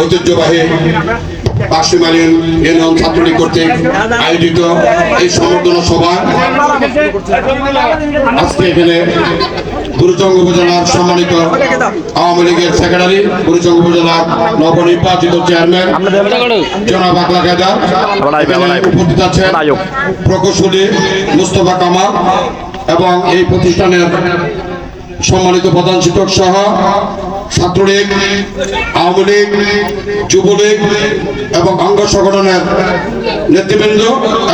ঐতিহ্যবাহী ছাত্রলীগ কর্তৃক আয়োজিত এই সমর্থন সভা। সম্মানিত আওয়ামী লীগের সেক্রেটারি গুরুচঙ্গ উপজেলার নবনির্বাচিত চেয়ারম্যান, জনাব আকলা উপস্থিত আছেন প্রকৌশলী মুস্তফা কামাল এবং এই প্রতিষ্ঠানের সম্মানিত প্রধান শিক্ষক সহ ছাত্রলীগ, আওয়ামী লীগ, যুবলীগ এবং অঙ্গ সংগঠনের নেতৃবৃন্দ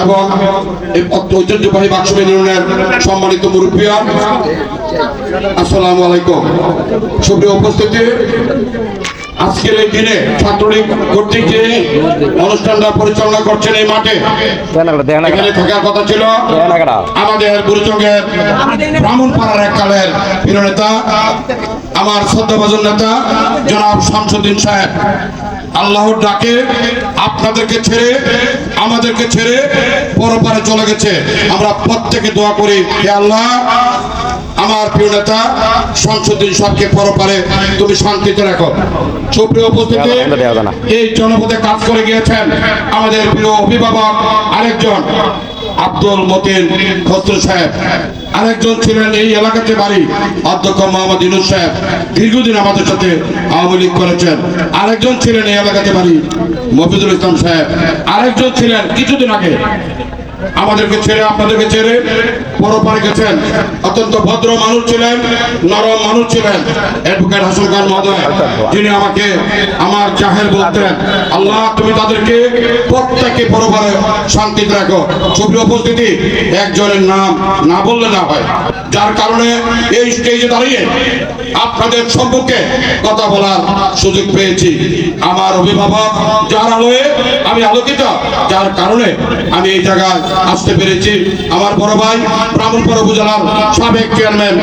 এবং ঐতিহ্যবাহী বাক্সবাহী ইউনিয়নের সম্মানিত মুরব্বিয়ান আসসালামু আলাইকুম। সুপ্রিয় উপস্থিতি আজকের এই দিনে ছাত্রলীগ কর্তৃক যে অনুষ্ঠানটা পরিচালনা করছেন এই মাঠে এখানে থাকার কথা ছিল আমাদের গুরুচঙ্গের ব্রাহ্মণ পাড়ার এককালের প্রিয় নেতা আমার শ্রদ্ধাভাজন নেতা জনাব শামসুদ্দিন সাহেব। আল্লাহর ডাকে আপনাদেরকে ছেড়ে আমাদেরকে ছেড়ে পরপারে চলে গেছে। আমরা প্রত্যেকে দোয়া করি হে আল্লাহ আমার প্রিয় নেতা শামসুদ্দিন সাহেবকে পরপারে তুমি শান্তিতে রাখো। সুপ্রিয় উপস্থিতি এই জনপদে কাজ করে গিয়েছেন আমাদের প্রিয় অভিভাবক আরেকজন আব্দুল মতিন খসরু সাহেব। আরেকজন ছিলেন এই এলাকাতে বাড়ি অধ্যক্ষ মোহাম্মদ ইনুস সাহেব। দীর্ঘদিন আমাদের সাথে আওয়ামী লীগ করেছেন। আরেকজন ছিলেন এই এলাকাতে বাড়ি মফিজুল ইসলাম সাহেব। আরেকজন ছিলেন কিছুদিন আগে আমাদেরকে ছেড়ে আপনাদেরকে ছেড়ে পরপারে গেছেন। অত্যন্ত ভদ্র মানুষ ছিলেন, নরম মানুষ ছিলেন। অ্যাডভোকেট হাসান খান মহোদয়, যিনি আমাকে আমার জাহের বলতেন, আল্লাহ, তুমি তাদেরকে প্রত্যেকে পরপারে শান্তিতে রাখো। সুপ্রিয় উপস্থিতি, একজনের নাম না বললে না হয়। যার কারণে এই স্টেজে দাঁড়িয়ে আপনাদের সম্পর্কে কথা বলার সুযোগ পেয়েছি। আমার অভিভাবক, যার আলোয় আমি আলোকিত, যার কারণে আমি এই জায়গায় আসতে পেরেছি। আমার বড় ভাই, ব্রাহ্মণপুর উপজেলার সাবেক চেয়ারম্যান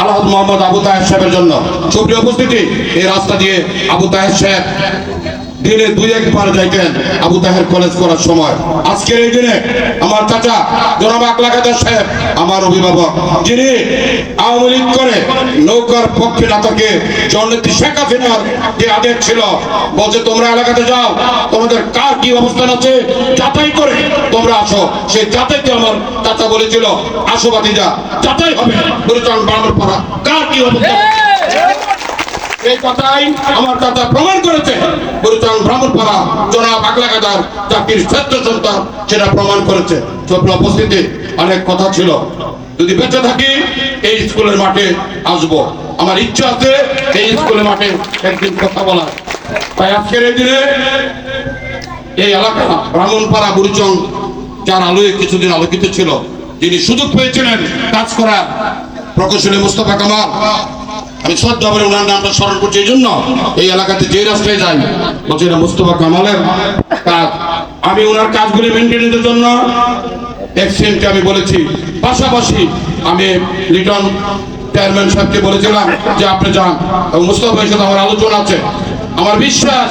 আল্লাহ মোহাম্মদ আবু তাহের সাহেবের জন্য। সুপ্রিয় উপস্থিতি, এই রাস্তা দিয়ে আবু তাহের সাহেব দিনে দুই একবার যাইতেন আবু তাহের কলেজ করার সময়। আজকের এই দিনে আমার চাচা জনাব আকলা কাদের সাহেব, আমার অভিভাবক, যিনি আওয়ামী লীগ করে নৌকার পক্ষে না থাকে জননেত্রী শেখ হাসিনার যে আদেশ ছিল, বলছে, তোমরা এলাকাতে যাও, তোমাদের কার কি অবস্থান আছে? যাচাই করে তোমরা আসো। সেই যাচাইতে আমার চাচা বলেছিল, আসো বাতিজা যাচাই হবে। গুরুচরণ বানানোর পাড়া কার কি অবস্থা? এই কথাই আমার চাচা প্রমাণ এই ইচ্ছা আছে এই স্কুলের মাঠে একদিন কথা বলা তাই আজকের এই দিনে এই এলাকা ব্রাহ্মণপাড়া গুরুচং যার আলোয় কিছুদিন আলোকিত ছিল, যিনি সুযোগ পেয়েছিলেন কাজ করার। প্রকৌশলী মুস্তফা কামাল আমি শ্রদ্ধা করে ওনার নামটা স্মরণ করছি, এই জন্য এই এলাকাতে যে রাস্তায় যাই, বলছি এটা মুস্তফা কামালের কাজ। আমি ওনার কাজগুলি মেনটেনের জন্য এক্সচেঞ্জকে আমি বলেছি। পাশাপাশি আমি লিটন চেয়ারম্যান সাহেবকে বলেছিলাম যে আপনি যান। এবং মুস্তফা সাথে আমার আলোচনা আছে। আমার বিশ্বাস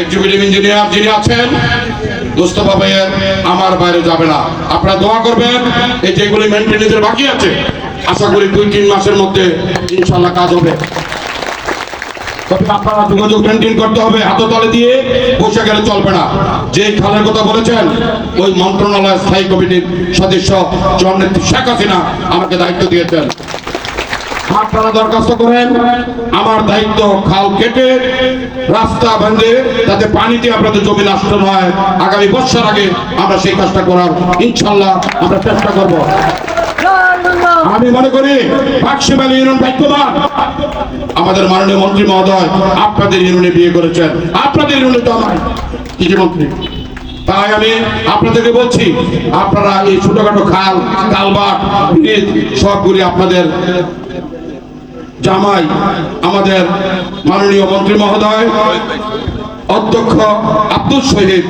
এক্সিকিউটিভ ইঞ্জিনিয়ার যিনি আছেন, মুস্তফা ভাইয়ের আমার বাইরে যাবে না। আপনারা দোয়া করবেন, এই যেগুলি মেনটেনেন্সের বাকি আছে আশা করি দুই, তিন মাসের মধ্যে ইনশাল্লাহ কাজ হবে। তবে আপনারা যোগাযোগ মেনটেন করতে হবে দিয়ে বসে গেলে চলবে না। যে খালের কথা বলেছেন, ওই স্থায়ী কমিটির সদস্য জননেত্রী শেখ হাসিনা আমাকে দায়িত্ব দিয়েছেন। আপনারা দরখাস্ত করেন, আমার দায়িত্ব খাল কেটে, রাস্তা বেঁধে যাতে পানিতে আপনাদের জমি নষ্ট নয়। আগামী বছর আগে আমরা সেই কাজটা করার ইনশাল্লাহ আমরা চেষ্টা করব। আমি মনে করি বাক্সিমালী ইউনিয়ন আমাদের মাননীয় মন্ত্রী মহোদয়, আপনাদের ইউনিয়নে বিয়ে করেছেন। আপনাদের ইউনিয়নে তো আমার কৃষিমন্ত্রী তাই আমি আপনাদেরকে বলছি, আপনারা এই ছোটখাটো খাল কালবাট ব্রিজ সবগুলি আপনাদের জামাই, আমাদের মাননীয় মন্ত্রী মহোদয়, অধ্যক্ষ আব্দুল শহীদ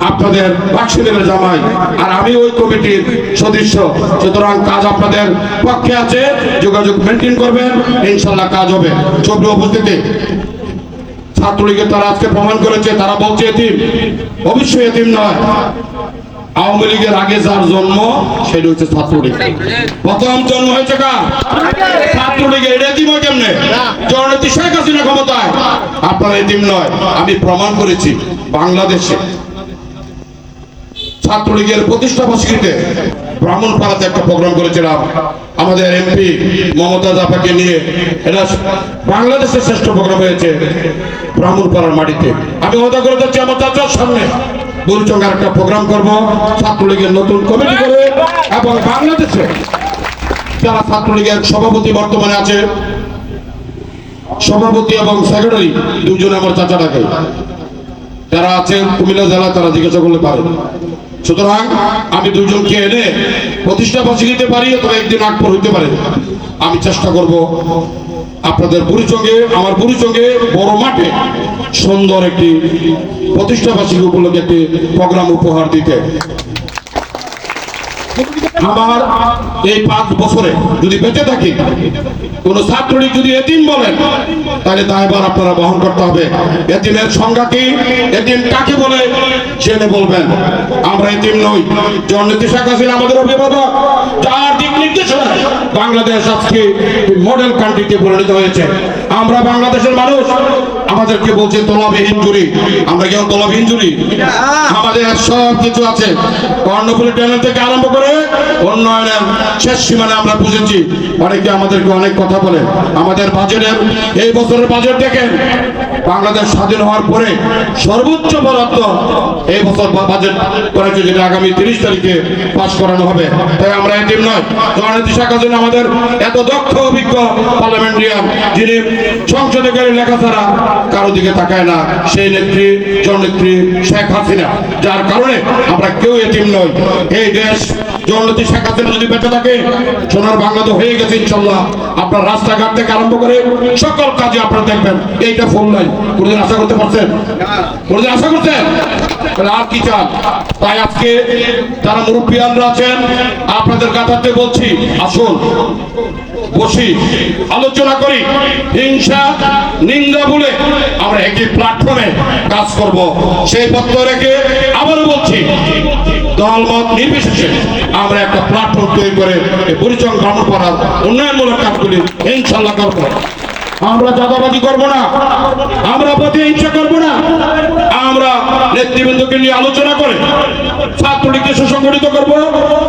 আপনাদের বাক্সিলের জামাই। আর আমি ওই কমিটির সদস্য। সুতরাং কাজ আপনাদের পক্ষে আছে, যোগাযোগ মেনটেন করবেন ইনশাল্লাহ কাজ হবে। ছবি উপস্থিতি। ছাত্রলীগের তারা আজকে প্রমাণ করেছে, তারা বলছে এতিম। অবশ্যই এতিম নয়। আওয়ামী লীগের আগে যার জন্ম, সেটা হচ্ছে ছাত্রলীগ। প্রথম জন্ম হয়েছে কার? ছাত্রলীগের। এতিম হয় কেমনে? জননেত্রী শেখ হাসিনা ক্ষমতায়। আপনার এতিম নয়। আমি প্রমাণ করেছি বাংলাদেশে। ছাত্রলীগের প্রতিষ্ঠা বার্ষিকীতে ব্রাহ্মণপাড়াতে একটা প্রোগ্রাম করেছিলাম। আমাদের এমপি মমতা জাফাকে নিয়ে। এটা বাংলাদেশের শ্রেষ্ঠ প্রোগ্রাম হয়েছে ব্রাহ্মণপাড়ার মাটিতে। আমি ওদা করে যাচ্ছি আমার চাচার সামনে। বুলচঙ্গার একটা প্রোগ্রাম করব। ছাত্রলীগের নতুন কমিটি করে এবং বাংলাদেশে যারা ছাত্রলীগের সভাপতি বর্তমানে আছে, সভাপতি এবং সেক্রেটারি দুজনে আমার চাচা ডাকে যারা আছেন কুমিল্লা জেলা তারা জিজ্ঞাসা করলে পারে। সুতরাং আমি দুজনকে এনে প্রতিষ্ঠা বার্ষিকীতে পারি, অথবা একদিন আগ হইতে পারে। আমি চেষ্টা করব আপনাদের বুড়িচঙ্গে আমার বুড়িচঙ্গে বড় মাঠে সুন্দর একটি প্রতিষ্ঠাবাসীকে উপলক্ষে একটি প্রোগ্রাম উপহার দিতে। আমার এই পাঁচ বছরে যদি বেঁচে থাকি, কোন ছাত্রলীগ যদি এতিম বলেন, তাহলে তা এবার আপনারা বহন করতে হবে। এতিমের সংজ্ঞা কি? এতিম কাকে বলে? জেনে বলবেন। আমরা এতিম নই। জননীতি শেখ হাসিনা আমাদের অভিভাবক। যার দিক নির্দেশনা বাংলাদেশ আজকে মডেল কান্ট্রিতে পরিণত হয়েছে। আমরা বাংলাদেশের মানুষ। আমাদেরকে বলছে তলাবে ইনজুরি আমরা কেউ তলাবে ইঞ্জুরি? আমাদের সব কিছু আছে। ট্যানেল থেকে আরম্ভ করে উন্নয়নের শেষ সীমানে আমরা বুঝেছি। অনেকে আমাদেরকে অনেক কথা বলে। আমাদের বাজেটের এই বছরের বাজেট দেখেন বাংলাদেশ স্বাধীন হওয়ার পরে সর্বোচ্চ বরাদ্দ এই বছর বাজেট করেছে যেটা আগামী তিরিশ তারিখে পাশ করানো হবে। তাই আমরা এটিম নয় জননীতি শেখ হাসিনা আমাদের এত দক্ষ, অভিজ্ঞ পার্লামেন্টারিয়ান যিনি সংসদে গেলে লেখা ছাড়া কারও দিকে তাকায় না, সেই নেত্রী, জননেত্রী শেখ হাসিনা। যার কারণে আমরা কেউ এটিম নই। এই দেশ জননেত্রী শেখ হাসিনা যদি বেঁচে থাকে, সোনার বাংলা তো হয়ে গেছে ইনশাল্লাহ। আপনার রাস্তাঘাট থেকে আরম্ভ করে সকল কাজে আপনারা দেখবেন। এইটা ফোন নাই। কোনদিন আশা করতে পারছেন? কোনদিন আশা করছেন? তাহলে আর কি চান? তাই আজকে যারা মুরব্বিয়ানরা আছেন, আপনাদের কাতারতে বলছি, আসুন, বসি, আলোচনা করি। হিংসা, নিন্দা বলে আমরা একই প্ল্যাটফর্মে কাজ করব। সেই পত্র রেখে আবারও বলছি, দলমত নির্বিশেষে আমরা একটা প্ল্যাটফর্ম তৈরি করে পরিচয় গ্রহণ করার উন্নয়নমূলক কাজগুলি ইনশাল্লাহ করব। আমরা চাঁদাবাজি করব না, আমরা প্রতি ইচ্ছা করব না নেতৃবৃন্দকে নিয়ে আলোচনা করে ছাত্রলীগকে সুসংগঠিত করব।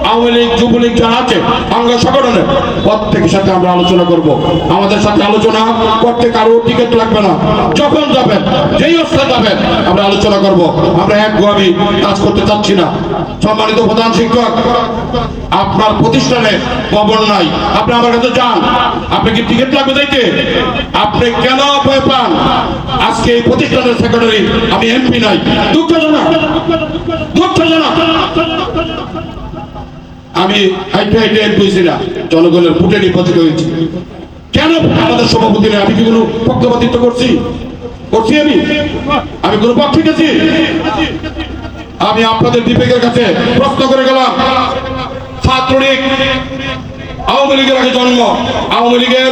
আওয়ামী লীগ, যুবলীগ যারা আছে অঙ্গ সংগঠনে প্রত্যেকের সাথে আমরা আলোচনা করব। আমাদের সাথে আলোচনা করতে কারও টিকিট লাগবে না। যখন যাবেন, যেই অবস্থা যাবেন, আমরা আলোচনা করব। আমরা এক আমি কাজ করতে চাচ্ছি না। সম্মানিত প্রধান শিক্ষক, আপনার প্রতিষ্ঠানে ভবন নাই। আপনি আমার কাছে যান। আপনি কি টিকিট লাগবে যাইতে আপনি কেন ভয় পান? আজকে এই প্রতিষ্ঠানের সেক্রেটারি আমি এমপি নাই। দুঃখজনক। দুঃখজনক। আমি হাইটে হাইটে হয়েছি না, জনগণের ভোটে নির্বাচিত হয়েছি। কেন আমাদের সভাপতি নেই? আমি কি কোনো পক্ষপাতিত্ব করছি? করছি আমি? আমি কোনো পক্ষে গেছি আমি আপনাদের বিবেকের কাছে প্রশ্ন করে গেলাম, ছাত্রলীগ আওয়ামী লীগের আগে জন্ম, আওয়ামী লীগের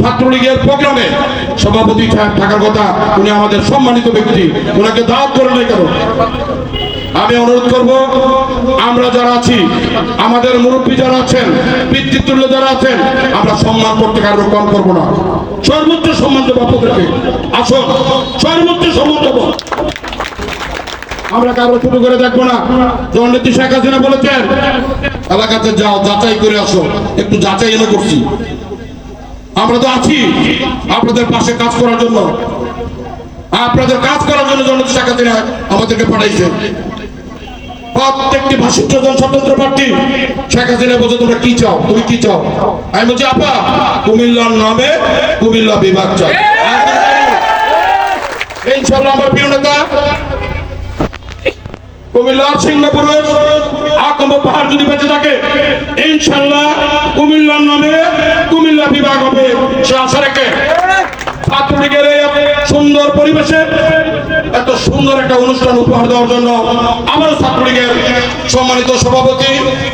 ছাত্রলীগের প্রোগ্রামে সভাপতি সাহেব থাকার কথা, উনি আমাদের সম্মানিত ব্যক্তি ওনাকে দাওয়াত করে নাই কেন? আমি অনুরোধ করব, আমরা যারা আছি, আমাদের মুরব্বী যারা আছেন, পিতৃতুল্য যারা আছেন, আমরা সম্মান করতে কারও কম করব না। সর্বোচ্চ সম্মান দেবো আপনাদেরকে। আসুন, সর্বোচ্চ সম্মান দেবো। আমরা কারও ছোট করে দেখব না। জননেত্রী শেখ হাসিনা বলেছেন, এলাকাতে যাও যাচাই করে আসো, একটু যাচাই এনে করছি। আমরা তো আছি, আপনাদের পাশে কাজ করার জন্য। আপনাদের কাজ করার জন্য জননেত্রী শেখ হাসিনা আমাদেরকে পাঠাইছেন। প্রত্যেকটি ভাষিক জন স্বতন্ত্র প্রার্থী, শেখ হাসিনা বলছে, তোমরা কি চাও? তুমি কি চাও? আমি বলছি, আপা, কুমিল্লার নামে কুমিল্লা বিভাগ চাই। ইনশাল্লাহ আমার প্রিয় নেতা, কুমিল্লার সিংহপুরের আকম্ব পাহাড় যদি বেঁচে থাকে ইনশাল্লাহ কুমিল্লার নামে কুমিল্লা বিভাগ হবে। সে আশা রেখে। ছাত্রলীগের সুন্দর পরিবেশে এত সুন্দর একটা অনুষ্ঠান উপহার দেওয়ার জন্য আমার ছাত্রলীগের সম্মানিত সভাপতি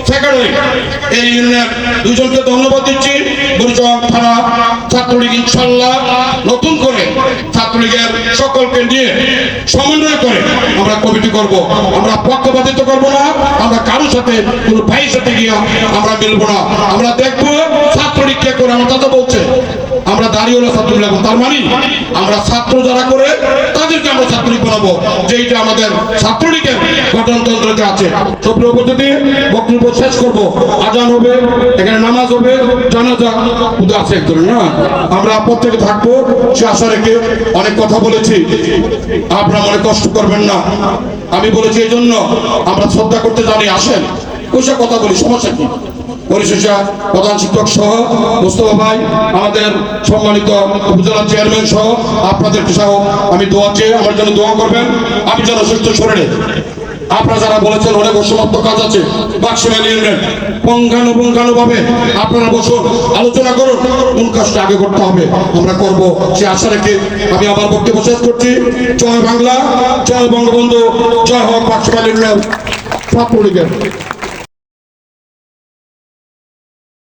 সেক্রেটারি এই ইউনিয়নের দুজনকে ধন্যবাদ দিচ্ছি। থানা ছাত্রলীগ ইনশাল্লাহ নতুন করে ছাত্রলীগের সকলকে নিয়ে সমন্বয় করে আমরা কমিটি করব। আমরা পক্ষপাতিত্ব করব না, আমরা কারোর সাথে কোনো ভাইয়ের সাথে গিয়ে আমরা মিলবো না। আমরা দেখব ছাত্রলীগ কে করে, আমার দাদা বলছে আমরা দাঁড়িয়ে ছাত্রলীগ লাগবো। তার মানে আমরা ছাত্র যারা করে, তাদেরকে আমরা ছাত্রলীগ বানাবো, যেইটা আমাদের ছাত্রলীগের গঠনতন্ত্রতে আছে। সভ্য পদ্ধতি বক্তব্য শেষ করব। আজান হবে, এখানে নামাজ হবে, জানাজা উদয় আছে একজন না? আমরা প্রত্যেকে থাকব, সে আশা রেখে অনেক কথা বলেছি। আপনারা মনে কষ্ট করবেন না। আমি বলেছি এই জন্য আমরা শ্রদ্ধা করতে জানি, আসেন। ওইসব কথা বলি, সমস্যা কি? পরিশেষে প্রধান শিক্ষক সহ মোস্তফা ভাই, আমাদের সম্মানিত উপজেলা চেয়ারম্যান সহ আপনাদের সহ আমি দোয়া চেয়ে আমার জন্য দোয়া করবেন। আমি যেন সুস্থ শরীরে। আপনারা যারা বলেছেন অনেক অসমাপ্ত কাজ আছে আপনারা আলোচনা করুন কোন কাজটা আগে করতে হবে। আমরা করব সে আশা রেখে আমি আমার বক্তব্য শেষ করছি। জয় বাংলা, জয় বঙ্গবন্ধু, জয় হোক বাক্সে ছাত্রলীগের।